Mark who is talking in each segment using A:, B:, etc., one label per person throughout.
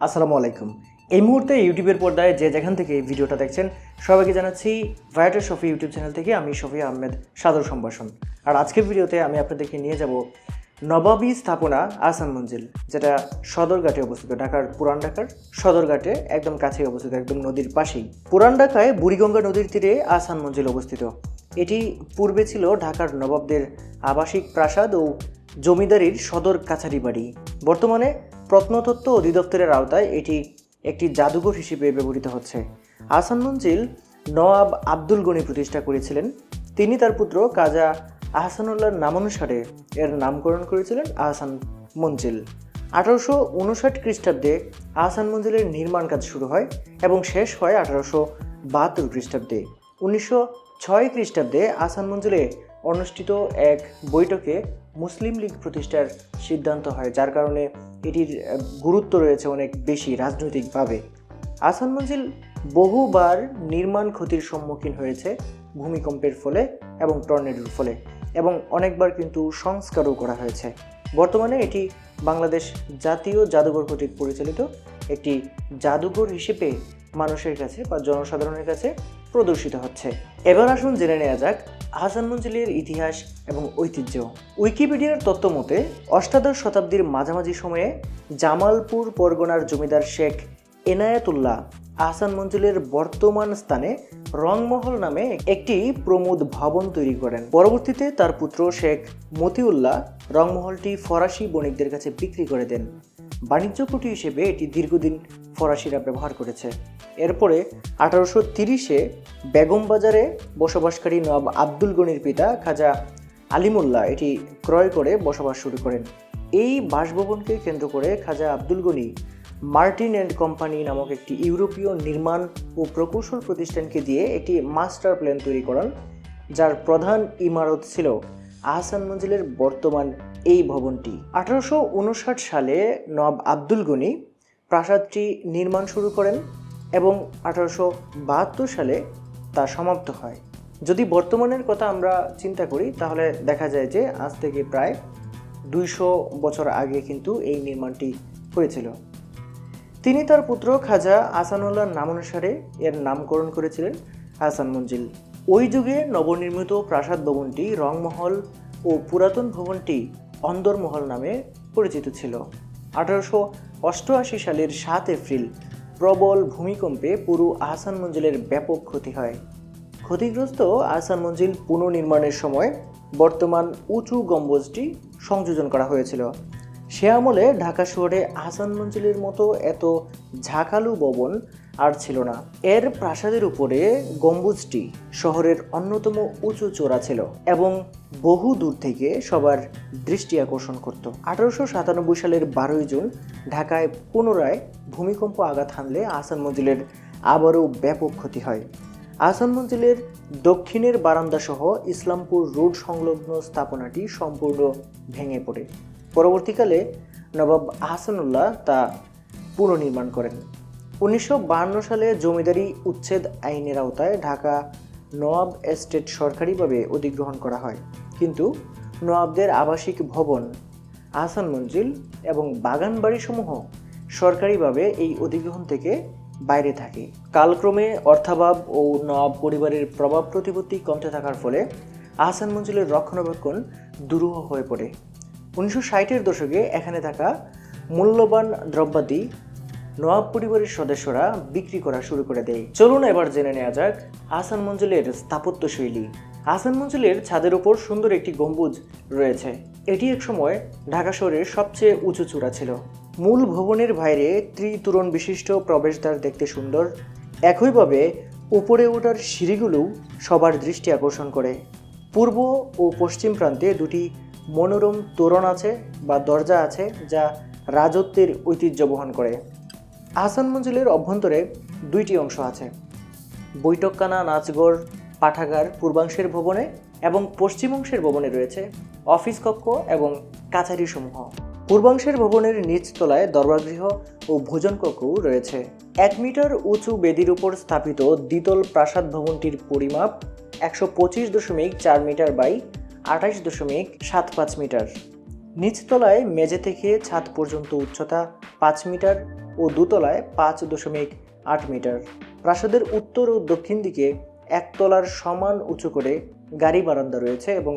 A: আসসালামু আলাইকুম। এই মুহূর্তে ইউটিউবের পর্দায় যে যেখান থেকে ভিডিওটা দেখছেন, সবাইকে জানাচ্ছি ভায়াটার শফি ইউটিউব চ্যানেল থেকে আমি শফি আহমেদ, সাদর সম্ভাষণ। আর আজকের ভিডিওতে আমি আপনাদেরকে নিয়ে যাব নবাবী স্থাপনা আসান মঞ্জিল, যেটা সদরঘাটে অবস্থিত, ঢাকার পুরান ঢাকার সদরঘাটে একদম কাছেই অবস্থিত, একদম নদীর পাশেই। পুরান ঢাকায় বুড়িগঙ্গা নদীর তীরে আসান মঞ্জিল অবস্থিত। এটি পূর্বে ছিল ঢাকার নবাবদের আবাসিক প্রাসাদ ও জমিদারির সদর কাছারি বাড়ি। বর্তমানে প্রত্নতত্ত্ব অধিদপ্তরের আওতায় এটি একটি জাদুঘর হিসেবে ব্যবহৃত হচ্ছে। আহসান মঞ্জিল নওয়াব আব্দুল গনি প্রতিষ্ঠা করেছিলেন। তিনি তার পুত্র কাজা আহসানুল্লাহর নামানুসারে এর নামকরণ করেছিলেন আহসান মঞ্জিল। আঠারোশো উনষাট খ্রিস্টাব্দে আহসান মঞ্জিলের নির্মাণ কাজ শুরু হয় এবং শেষ হয় আঠারোশো বাহাত্তর খ্রিস্টাব্দে। উনিশশো ছয় খ্রিস্টাব্দে আহসান মঞ্জিলে অনুষ্ঠিত এক বৈঠকে মুসলিম লীগ প্রতিষ্ঠার সিদ্ধান্ত হয়, যার কারণে এটির গুরুত্ব রয়েছে অনেক বেশি রাজনৈতিকভাবে। আসান মঞ্জিল বহুবার নির্মাণ ক্ষতির সম্মুখীন হয়েছে ভূমিকম্পের ফলে এবং টর্নেডোর ফলে, এবং অনেকবার কিন্তু সংস্কারও করা হয়েছে। বর্তমানে এটি বাংলাদেশ জাতীয় জাদুঘর কর্তৃক পরিচালিত একটি জাদুঘর হিসেবে মানুষের কাছে বা জনসাধারণের কাছে প্রদর্শিত হচ্ছে। এবার আসুন জেনে নেওয়া যাক হাসান মঞ্জিলের ইতিহাস এবং ঐতিহ্য। উইকিপিডিয়ার তথ্য মতে, অষ্টাদশ শতাব্দীর মাঝামাঝি সময়ে জামালপুর পরগনার জমিদার শেখ এনায়েতুল্লাহ আহসান মঞ্জিলের বর্তমান স্থানে রংমহল নামে একটি প্রমোদ ভবন তৈরি করেন। পরবর্তীতে তার পুত্র শেখ মতিউল্লাহ রংমহলটি ফরাসি বণিকদের কাছে বিক্রি করে দেন। বাণিজ্য কুটি হিসেবে এটি দীর্ঘদিন ফরাসিরা ব্যবহার করেছে। এরপরে আঠারোশো তিরিশে বেগম বাজারে বসবাসকারী নবাব আব্দুল গনির পিতা খাজা আলিমুল্লাহ এটি ক্রয় করে বসবাস শুরু করেন। এই বাসভবনকে কেন্দ্র করে Khwaja Abdul Ghani Martin and company নামক একটি ইউরোপীয় নির্মাণ ও প্রকৌশল প্রতিষ্ঠানকে দিয়ে একটি মাস্টার প্ল্যান তৈরি করান, যার প্রধান ইমারত ছিল আহসান মঞ্জিলের বর্তমান এই ভবনটি। আঠারোশো উনষাট সালে নব আব্দুল গনি প্রাসাদটি নির্মাণ শুরু করেন এবং আঠারোশো বাহাত্তর সালে তা সমাপ্ত হয়। যদি বর্তমানের কথা আমরা চিন্তা করি, তাহলে দেখা যায় যে আজ থেকে প্রায় দুইশো বছর আগে কিন্তু এই নির্মাণটি হয়েছিল। তিনি তার পুত্র খাজা আসানুল্লাহর নামানুসারে এর নামকরণ করেছিলেন হাসান মঞ্জিল। ওই যুগে নবনির্মিত প্রাসাদ ভবনটি, রংমহল ও পুরাতন ভবনটি অন্দরমহল নামে পরিচিত ছিল। আঠারোশো অষ্টআশি সালের সাত এপ্রিল প্রবল ভূমিকম্পে পুরো আহসান মঞ্জিলের ব্যাপক ক্ষতি হয়। ক্ষতিগ্রস্ত আহসান মঞ্জিল পুনর্নির্মাণের সময় বর্তমান উঁচু গম্বুজটি সংযোজন করা হয়েছিল। সে আমলে ঢাকা শহরে আহসান মঞ্জিলের মতো এত ঝাঁকালু ভবন আর ছিল না। এর প্রাসাদের উপরে গম্বুজটি শহরের অন্যতম উঁচু চোরা ছিল এবং বহু দূর থেকে সবার দৃষ্টি আকর্ষণ করত। আঠারোশো সাতানব্বই সালের বারোই জুন ঢাকায় পুনরায় ভূমিকম্প আঘাত হানলে আহসান মঞ্জিলের আবারও ব্যাপক ক্ষতি হয়। আহসান মঞ্জিলের দক্ষিণের বারান্দা সহ ইসলামপুর রোড সংলগ্ন স্থাপনাটি সম্পূর্ণ ভেঙে পড়ে। পরবর্তীকালে নবাব আহসানুল্লাহ তা পুনর্নির্মাণ করেন। উনিশশো সালে জমিদারি উচ্ছেদ আইনের আওতায় ঢাকা নওয়াব এস্টেট সরকারিভাবে অধিগ্রহণ করা হয়। কিন্তু নওয়াবদের আবাসিক ভবন, আহসান মঞ্জিল এবং বাগান বাড়িসমূহ সরকারিভাবে এই অধিগ্রহণ থেকে বাইরে থাকে। কালক্রমে অর্থাভাব ও নওয়াব পরিবারের প্রভাব প্রতিপত্তি কমতে থাকার ফলে আহসান মঞ্জিলের রক্ষণাবেক্ষণ দুরূহ হয়ে পড়ে। উনিশশো ষাটের দশকে এখানে থাকা মূল্যবান দ্রব্যাদি নওয়াব পরিবারের সদস্যরা বিক্রি করা শুরু করে দেয়। চলুন এবার জেনে নেওয়া যাক আহসান মঞ্জিলের স্থাপত্য শৈলী। আহসান মঞ্জিলের ছাদের উপর সুন্দর একটি গম্বুজ রয়েছে। এটি এক সময় ঢাকা শহরের সবচেয়ে উঁচু চূড়া ছিল। মূল ভবনের বাইরে ত্রিতোরণ বিশিষ্ট প্রবেশদ্বার দেখতে সুন্দর। একইভাবে উপরে ওঠার সিঁড়িগুলো সবার দৃষ্টি আকর্ষণ করে। পূর্ব ও পশ্চিম প্রান্তে দুটি মনোরম তোরণ আছে বা দরজা আছে যা রাজত্বের ঐতিহ্য বহন করে। আহসান মঞ্জিলের অভ্যন্তরে দুইটি অংশ আছে। বৈঠকখানা নাচঘর পাঠাগার পূর্বাংশের ভবনে এবং পশ্চিম অংশের ভবনে রয়েছে অফিস কক্ষ এবং কাছারি সমূহ পূর্বাংশের ভবনের নিচতলায় দরবারগৃহ ও ভোজন কক্ষও রয়েছে। এক মিটার উঁচু বেদির উপর স্থাপিত দ্বিতল প্রাসাদ ভবনটির পরিমাপ একশো পঁচিশ দশমিক চার মিটার বাই আঠাশ দশমিক সাত পাঁচ মিটার। নিচতলায় মেঝে থেকে ছাদ পর্যন্ত উচ্চতা পাঁচ মিটার ও দোতলায় পাঁচ দশমিক আট মিটার। প্রাসাদের উত্তর ও দক্ষিণ দিকে একতলার সমান উঁচু করে গাড়ি বারান্দা রয়েছে এবং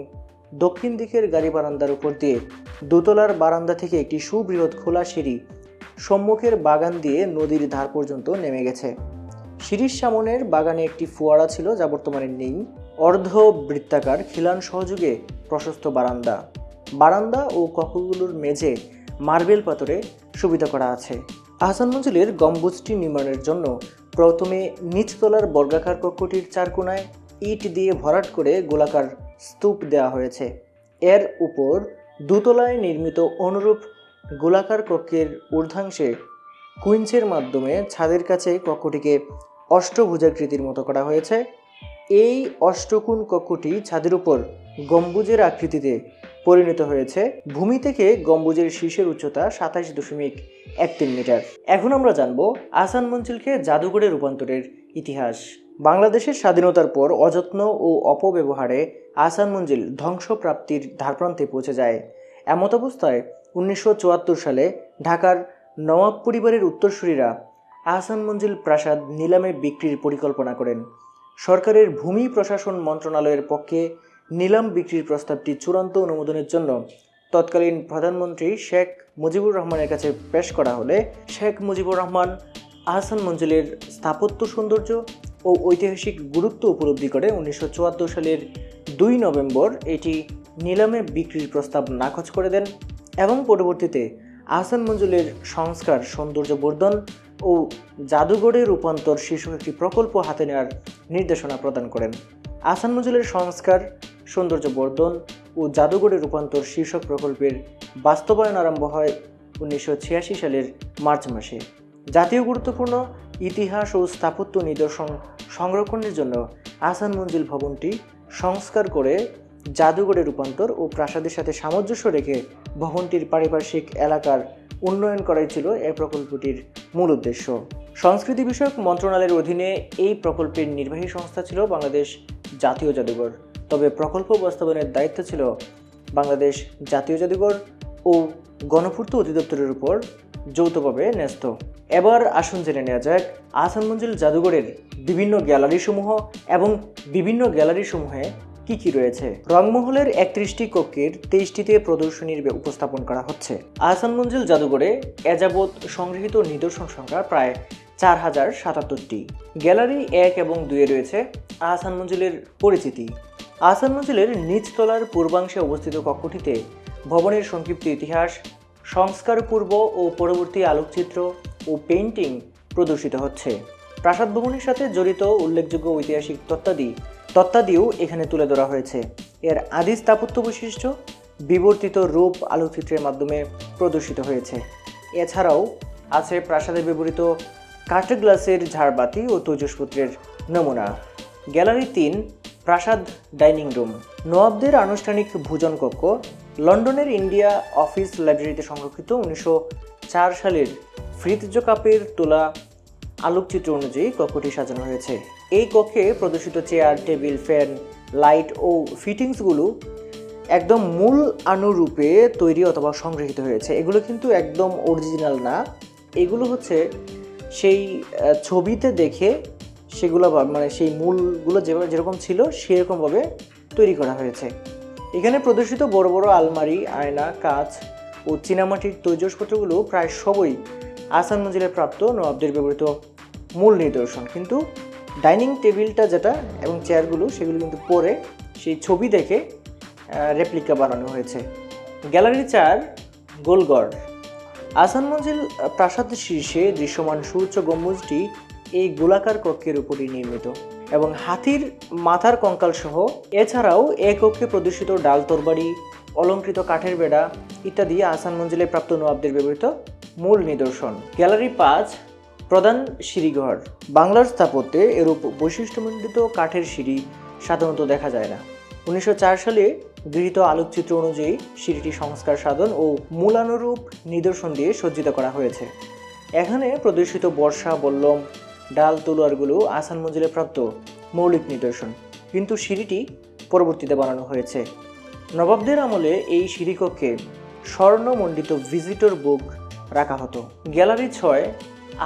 A: দক্ষিণ দিকের গাড়ি বারান্দার উপর দিয়ে দোতলার বারান্দা থেকে একটি সুবৃহৎ খোলা সিঁড়ি সম্মুখের বাগান দিয়ে নদীর ধার পর্যন্ত নেমে গেছে। সিঁড়ির সামনের বাগানে একটি ফোয়ারা ছিল যা বর্তমানে নেই। অর্ধ বৃত্তাকার খিলান সহযোগে প্রশস্ত বারান্দা। বারান্দা ও কক্ষগুলোর মেঝে মার্বেল পাথরে সুবিধা করা আছে। আহসান মঞ্জিলের গম্বুজটি নির্মাণের জন্য প্রথমে নিচতলার বর্গাকার কক্ষটির চার কোণায় ইট দিয়ে ভরাট করে গোলাকার স্তূপ দেওয়া হয়েছে। এর উপর দুতলায় নির্মিত অনুরূপ গোলাকার কক্ষের ঊর্ধ্বাংশে কুইন্সের মাধ্যমে ছাদের কাছে কক্ষটিকে অষ্টভুজাকৃতির মতো করা হয়েছে। এই অষ্টকোণ কক্ষটি ছাদের উপর গম্বুজের আকৃতিতে পরিণত হয়েছে। ভূমি থেকে গম্বুজের শীর্ষের উচ্চতা সাতাশ দশমিক এক তিন মিটার। এখন আমরা জানব আসান মঞ্জিলকে জাদুঘরে রূপান্তরের ইতিহাস। বাংলাদেশের স্বাধীনতার পর অযত্ন ও অপব্যবহারে আসান মঞ্জিল ধ্বংসপ্রাপ্তির ধারপ্রান্তে পৌঁছে যায়। এমত অবস্থায় উনিশশো চুয়াত্তর সালে ঢাকার নওয়াব পরিবারের উত্তরসূরিরা আহসান মঞ্জিল প্রাসাদ নিলামে বিক্রির পরিকল্পনা করেন। সরকারের ভূমি প্রশাসন মন্ত্রণালয়ের পক্ষে নিলাম বিক্রির প্রস্তাবটি চূড়ান্ত অনুমোদনের জন্য তৎকালীন প্রধানমন্ত্রী শেখ মুজিবুর রহমানের কাছে পেশ করা হলে শেখ মুজিবুর রহমান আহসান মঞ্জিলের স্থাপত্য সৌন্দর্য ও ঐতিহাসিক গুরুত্ব উপলব্ধি করে উনিশশো চুয়াত্তর সালের দুই নভেম্বর এটি নিলামে বিক্রির প্রস্তাব নাকচ করে দেন এবং পরবর্তীতে আহসান মঞ্জুলের সংস্কার সৌন্দর্য বর্ধন ও জাদুঘরের রূপান্তর শীর্ষক একটি প্রকল্প হাতে নেওয়ার নির্দেশনা প্রদান করেন। আসান মঞ্জুলের সংস্কার, সৌন্দর্য বর্ধন ও জাদুঘরের রূপান্তর শীর্ষক প্রকল্পের বাস্তবায়ন আরম্ভ হয় উনিশশো ছিয়াশি সালের মার্চ মাসে। জাতীয় গুরুত্বপূর্ণ ইতিহাস ও স্থাপত্য নিদর্শন সংরক্ষণের জন্য আসান মঞ্জিল ভবনটি সংস্কার করে জাদুঘরে রূপান্তর ও প্রাসাদের সাথে সামঞ্জস্য রেখে ভবনটির পারিপার্শ্বিক এলাকার উন্নয়ন করাই ছিল এই প্রকল্পটির মূল উদ্দেশ্য। সংস্কৃতি বিষয়ক মন্ত্রণালয়ের অধীনে এই প্রকল্পের নির্বাহী সংস্থা ছিল বাংলাদেশ জাতীয় জাদুঘর। তবে প্রকল্প বাস্তবায়নের দায়িত্ব ছিল বাংলাদেশ জাতীয় জাদুঘর ও গণপূর্ত অধিদপ্তরের উপর, যৌথভাবে ন্যস্ত। এবার আসুন জেনে নেওয়া যাক আহসান মঞ্জিল জাদুঘরের বিভিন্ন গ্যালারি সমূহ এবং বিভিন্ন গ্যালারি সমূহে কি কি রয়েছে? রংমহলের একত্রিশটি কক্ষের তেইশটিতে প্রদর্শনীর উপস্থাপন করা হচ্ছে। আহসান মঞ্জিল জাদুঘরে এযাবৎ সংগৃহীত নিদর্শন সংখ্যা প্রায় চার হাজার সাতাত্তরটি। গ্যালারি এক এবং দুয়ে রয়েছে আহসান মঞ্জিলের পরিচিতি। আহসান মঞ্জিলের নিচতলার পূর্বাংশে অবস্থিত কক্ষটিতে ভবনের সংক্ষিপ্ত ইতিহাস সংস্কার পূর্ব ও পরবর্তী আলোকচিত্র ও পেইন্টিং প্রদর্শিত হচ্ছে। প্রাসাদ ভবনের সাথে জড়িত উল্লেখযোগ্য ঐতিহাসিক তত্ত্বাদি তত্ত্বাদিও এখানে তুলে ধরা হয়েছে। এর আদি স্থাপত্য বৈশিষ্ট্য বিবর্তিত রূপ আলোকচিত্রের মাধ্যমে প্রদর্শিত হয়েছে। এছাড়াও আছে প্রাসাদে ব্যবহৃত কাঠের গ্লাসের ঝাড়বাতি ও তৈজসপত্রের নমুনা। গ্যালারি তিন, প্রাসাদ ডাইনিং রুম। নবাবদের আনুষ্ঠানিক ভোজন কক্ষ লন্ডনের ইন্ডিয়া অফিস লাইব্রেরিতে সংরক্ষিত উনিশশো চার সালের ফ্রিজ কাপের তোলা আলোকচিত্র অনুযায়ী কক্ষটি সাজানো হয়েছে। এই কক্ষে প্রদর্শিত চেয়ার টেবিল ফ্যান লাইট ও ফিটিংসগুলো একদম মূল আনুরূপে তৈরি অথবা সংগৃহীত হয়েছে। এগুলো কিন্তু একদম অরিজিনাল না। এগুলো হচ্ছে সেই ছবিতে দেখে সেগুলো মানে সেই মূলগুলো যেভাবে যেরকম ছিল সেরকমভাবে তৈরি করা হয়েছে। এখানে প্রদর্শিত বড় বড় আলমারি, আয়না, কাঁচ ও চীনামাটির তৈজসপত্রগুলো প্রায় সবই আসান মঞ্জিলে প্রাপ্ত নবাবদের ব্যবহৃত মূল নিদর্শন। কিন্তু ডাইনিং টেবিলটা যেটা এবং চেয়ারগুলো, সেগুলো কিন্তু পরে সেই ছবি দেখে রেপ্লিকা বানানো হয়েছে। গ্যালারি চার, গোলগড়। আসান মঞ্জিল প্রাসাদের শীর্ষে দৃশ্যমান সুউচ্চ গম্বুজটি এই গোলাকার কক্ষের উপরই নির্মিত এবং হাতির মাথার কঙ্কাল সহ এছাড়াও এ কক্ষে প্রদর্শিত ডাল তরবারি অলঙ্কৃত কাঠের বেড়া ইত্যাদি আসান মঞ্জিলে প্রাপ্ত নবাবদের ব্যবহৃত মূল নিদর্শন। গ্যালারি পাঁচ প্রধান সিঁড়িঘর। বাংলার স্থাপত্যে এরূপ বৈশিষ্ট্যমণ্ডিত কাঠের সিঁড়ি সাধারণত দেখা যায় না। উনিশশো চার সালে গৃহীত আলোকচিত্র অনুযায়ী সিঁড়িটি সংস্কার, সাধন ও মূলানুরূপ নিদর্শন দিয়ে সজ্জিত করা হয়েছে। এখানে প্রদর্শিত বর্ষা, বল্লম, ডাল, তলোয়ারগুলো আসান মঞ্জিলে প্রাপ্ত মৌলিক নিদর্শন। কিন্তু সিঁড়িটি পরবর্তীতে বানানো হয়েছে। নবাবদের আমলে এই সিঁড়িকক্ষে স্বর্ণমণ্ডিত ভিজিটর বুক রাখা হতো। গ্যালারি ছয়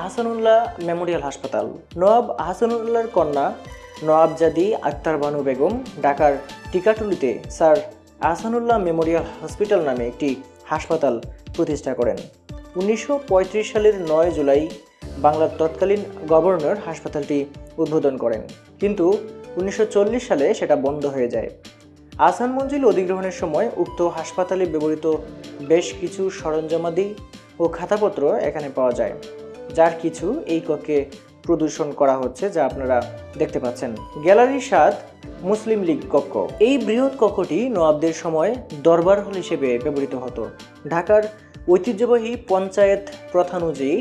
A: আহসানুল্লাহ মেমোরিয়াল হাসপাতাল। নওয়াব আহসানুল্লাহর কন্যা নওয়াবজাদি আক্তার বানু বেগম ঢাকার টিকাটুলিতে স্যার আহসানুল্লাহ মেমোরিয়াল হসপিটাল নামে একটি হাসপাতাল প্রতিষ্ঠা করেন। উনিশশো পঁয়ত্রিশ সালের নয় জুলাই বাংলার তৎকালীন গভর্নর হাসপাতালটি উদ্বোধন করেন। কিন্তু উনিশশো চল্লিশ সালে সেটা বন্ধ হয়ে যায়। আসান মঞ্জিল অধিগ্রহণের সময় উক্ত হাসপাতালে ব্যবহৃত বেশ কিছু সরঞ্জামাদি ও খাতাপত্র এখানে পাওয়া যায়। যার কিছু এই কক্ষে প্রদর্শন করা হচ্ছে, যা আপনারা দেখতে পাচ্ছেন। গ্যালারি সাত মুসলিম লীগ কক্ষ। এই বৃহৎ কক্ষটি নবাবদের সময় দরবার হল হিসেবে ব্যবহৃত হতো। ঢাকার ঐতিহ্যবাহী পঞ্চায়েত প্রথা অনুযায়ী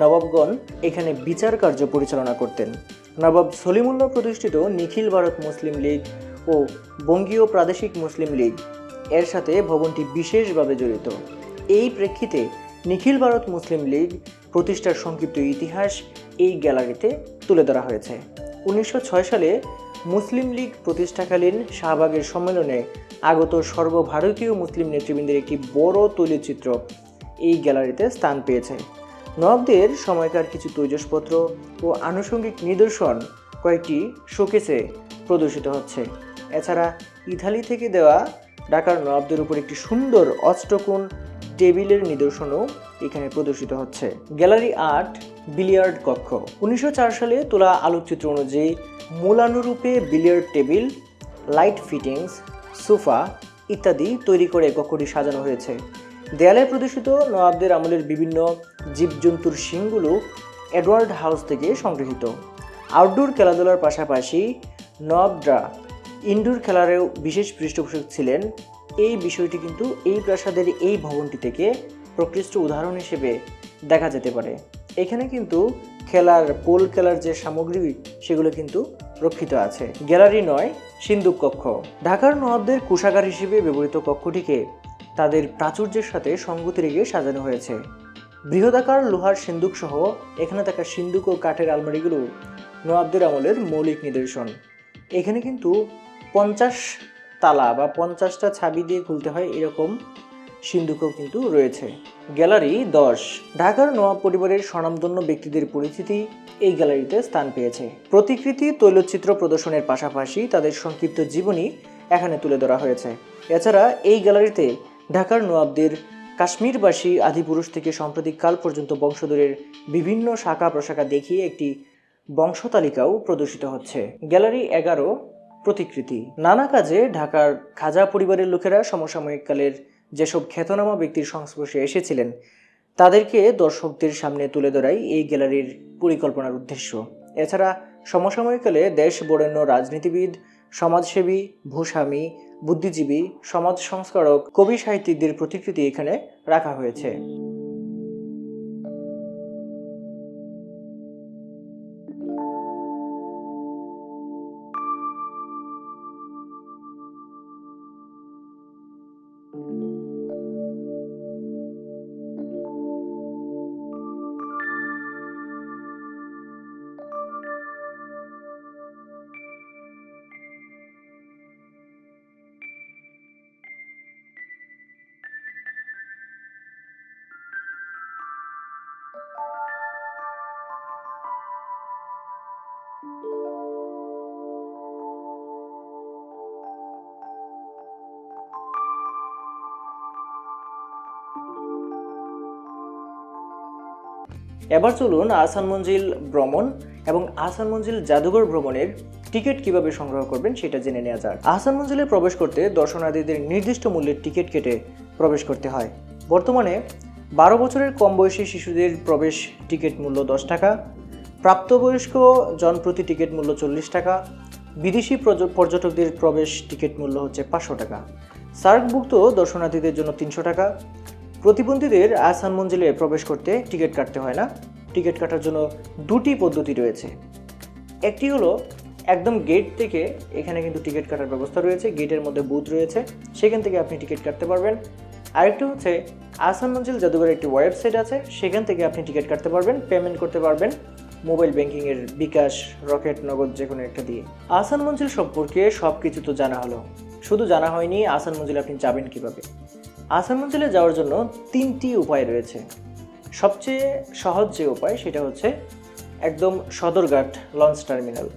A: নবাবগণ এখানে বিচার কার্য পরিচালনা করতেন। নবাব সলিমুল্লাহ প্রতিষ্ঠিত নিখিল ভারত মুসলিম লীগ ও বঙ্গীয় প্রাদেশিক মুসলিম লীগ এর সাথে ভবনটি বিশেষভাবে জড়িত। এই প্রেক্ষিতে নিখিল ভারত মুসলিম লীগ প্রতিষ্ঠার সংক্ষিপ্ত ইতিহাস এই গ্যালারিতে তুলে ধরা হয়েছে। উনিশশো ছয় সালে মুসলিম লীগ প্রতিষ্ঠাকালীন শাহবাগের সম্মেলনে আগত সর্বভারতীয় মুসলিম নেতৃবৃন্দের একটি বড় তৈলচিত্র এই গ্যালারিতে স্থান পেয়েছে। নবাবদের সময়কার কিছু তৈজসপত্র ও আনুষঙ্গিক নিদর্শন কয়েকটি শোকেসে প্রদর্শিত হচ্ছে। এছাড়া ইতালি থেকে দেওয়া ঢাকার নবাবদের উপর একটি সুন্দর অষ্টকোণ টেবিলের নিদর্শনও এখানে প্রদর্শিত হচ্ছে। গ্যালারি আর্ট, বিলিয়ার্ড কক্ষ। উনিশশো চার সালে তোলা আলোকচিত্র অনুযায়ী মূলানুরূপে billiard table, light fittings, sofa ইত্যাদি তৈরি করে কক্ষটি সাজানো হয়েছে। দেয়ালে প্রদর্শিত নবাবদের আমলের বিভিন্ন জীবজন্তুর শিংগুলো এডওয়ার্ড হাউস থেকে সংগৃহীত। আউটডোর খেলাধুলার পাশাপাশি নবাবরা ইনডোর খেলারেও বিশেষ পৃষ্ঠপোষক ছিলেন এই বিষয়টি কিন্তু এই প্রাসাদের এই ভবনটি থেকে প্রকৃষ্ট উদাহরণ হিসেবে দেখা যেতে পারে। এখানে কিন্তু খেলার পোল খেলার যে সামগ্রী, সেগুলো কিন্তু রক্ষিত আছে। গ্যালারি নয়, সিন্দুক কক্ষ। ঢাকার নবাবদের কোষাগার হিসেবে ব্যবহৃত কক্ষটিকে তাদের প্রাচুর্যের সাথে সঙ্গতি রেখে সাজানো হয়েছে। বৃহদাকার লোহার সিন্দুক সহ এখানে থাকা সিন্দুক ও কাঠের আলমারিগুলো নবাবদের আমলের মৌলিক নিদর্শন। এখানে কিন্তু পঞ্চাশ তালা বা পঞ্চাশটা ছাবি দিয়ে খুলতে হয় এরকম সিন্ধুকও কিন্তু রয়েছে। গ্যালারি দশ। ঢাকার নবাব পরিবারের স্বনামধন্য ব্যক্তিদের পরিচিতি এই গ্যালারিতে স্থান পেয়েছে। প্রতিকৃতি তৈলচিত্র প্রদর্শনের পাশাপাশি তাদের সংক্ষিপ্ত জীবনী এখানে তুলে ধরা হয়েছে। এছাড়া এই গ্যালারিতে ঢাকার নবাবদের কাশ্মীরবাসী আদিপুরুষ থেকে সাম্প্রতিক কাল পর্যন্ত বংশধরের বিভিন্ন শাখা প্রশাখা দেখিয়ে একটি বংশতালিকাও প্রদর্শিত হচ্ছে। গ্যালারি এগারো প্রতিকৃতি। নানা কাজে ঢাকার খাজা পরিবারের লোকেরা সমসাময়িক কালের যেসব খ্যাতনামা ব্যক্তির সংস্পর্শে এসেছিলেন, তাদেরকে দর্শকদের সামনে তুলে ধরাই এই গ্যালারির পরিকল্পনার উদ্দেশ্য। এছাড়া সমসাময়িককালে দেশ বরেণ্য রাজনীতিবিদ, সমাজসেবী, ভূস্বামী, বুদ্ধিজীবী, সমাজ সংস্কারক, কবি সাহিত্যিকদের প্রতিকৃতি এখানে রাখা হয়েছে। এবার চলুন আহসান মঞ্জিল ভ্রমণ এবং আহসান মঞ্জিল জাদুঘর ভ্রমণের টিকিট কীভাবে সংগ্রহ করবেন সেটা জেনে নেওয়া যাক। আহসান মঞ্জিলে প্রবেশ করতে দর্শনার্থীদের নির্দিষ্ট মূল্যের টিকিট কেটে প্রবেশ করতে হয়। বর্তমানে বারো বছরের কম বয়সী শিশুদের প্রবেশ টিকিট মূল্য দশ টাকা প্রাপ্তবয়স্ক জন প্রতি টিকিট মূল্য চল্লিশ টাকা, বিদেশি পর্যটকদের প্রবেশ টিকিট মূল্য হচ্ছে পাঁচশো টাকা। সার্কভুক্ত দর্শনার্থীদের জন্য তিনশো টাকা। প্রতিবন্ধীদের আসান মঞ্জিলে প্রবেশ করতে টিকিট কাটতে হয় না। টিকিট কাটার জন্য দুটি পদ্ধতি রয়েছে। একটি হলো, একদম গেট থেকে এখানে কিন্তু টিকিট কাটার ব্যবস্থা রয়েছে, গেটের মধ্যে বুথ রয়েছে, সেখান থেকে আপনি টিকিট কাটতে পারবেন। আরেকটি হচ্ছে, আহসান মঞ্জিল জাদুঘরের একটি ওয়েবসাইট আছে, সেখান থেকে আপনি টিকিট কাটতে পারবেন, পেমেন্ট করতে পারবেন। মোবাইল ব্যাংকিংয়ের বিকাশ, রকেট, নগদ যে কোনো একটা দিয়ে। আসান মঞ্জিল সম্পর্কে সব কিছু তো জানা হলো। শুধু জানা হয়নি আসান মঞ্জিল আপনি যাবেন কীভাবে। আসান মঞ্জিলে যাওয়ার জন্য তিনটি উপায় রয়েছে। সবচেয়ে সহজ যে উপায় সেটা হচ্ছে একদম Sadarghat launch terminal.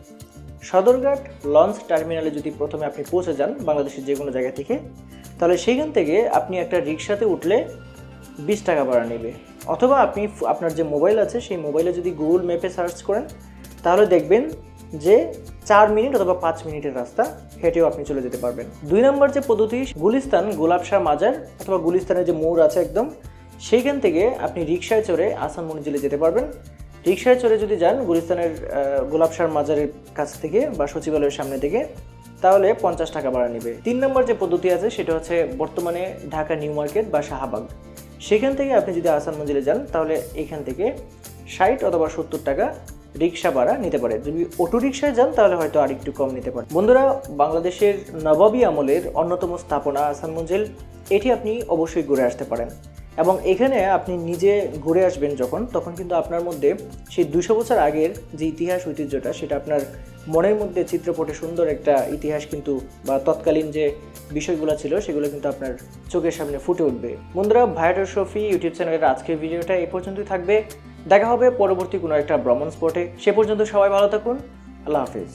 A: Sadarghat launch টার্মিনালে যদি প্রথমে আপনি পৌঁছে যান বাংলাদেশের যে কোনো জায়গা থেকে, তাহলে সেইখান থেকে আপনি একটা রিক্সাতে উঠলে বিশ টাকা ভাড়া নেবে। অথবা আপনি আপনার যে মোবাইল আছে সেই মোবাইলে যদি গুগল ম্যাপে সার্চ করেন তাহলে দেখবেন যে চার মিনিট অথবা পাঁচ মিনিটের রাস্তা হেঁটেও আপনি চলে যেতে পারবেন। দুই নম্বর যে পদ্ধতি গুলিস্তান গোলাপশাহ মাজার অথবা গুলিস্তানের যে মোড় আছে একদম সেইখান থেকে আপনি রিক্সায় চড়ে আসাম মঞ্জিলে যেতে পারবেন। রিক্সায় চড়ে যদি যান গুলিস্তানের আহ, গোলাপশাহ মাজারের কাছ থেকে বা সচিবালয়ের সামনে থেকে তাহলে পঞ্চাশ টাকা ভাড়া নেবে। তিন নম্বর যে পদ্ধতি আছে সেটা হচ্ছে বর্তমানে ঢাকা নিউ মার্কেট বা শাহবাগ। সেখান থেকে আপনি যদি আসান মঞ্জিলে যান, তাহলে এখান থেকে ষাট অথবা সত্তর টাকা রিক্সা ভাড়া নিতে পারে। যদি অটো রিক্সায় যান, তাহলে হয়তো আর একটু কম নিতে পারে। বন্ধুরা, বাংলাদেশের নবাবী আমলের অন্যতম স্থাপনা আসান মঞ্জিল, এটি আপনি অবশ্যই ঘুরে আসতে পারেন। এবং এখানে আপনি নিজে ঘুরে আসবেন যখন, তখন কিন্তু আপনার মধ্যে সেই দুশো বছর আগের যে ইতিহাস ঐতিহ্যটা, সেটা আপনার মনের মধ্যে চিত্রপটে সুন্দর একটা ইতিহাস কিন্তু, বা তৎকালীন যে বিষয়গুলো ছিল, সেগুলো কিন্তু আপনার চোখের সামনে ফুটে উঠবে। বন্ধুরা ভায়াটার শফি ইউটিউব চ্যানেলের আজকের ভিডিওটা এ পর্যন্তই থাকবে। দেখা হবে পরবর্তী কোনো একটা ভ্রমণ স্পটে। সে পর্যন্ত সবাই ভালো থাকুন। আল্লাহ হাফিজ।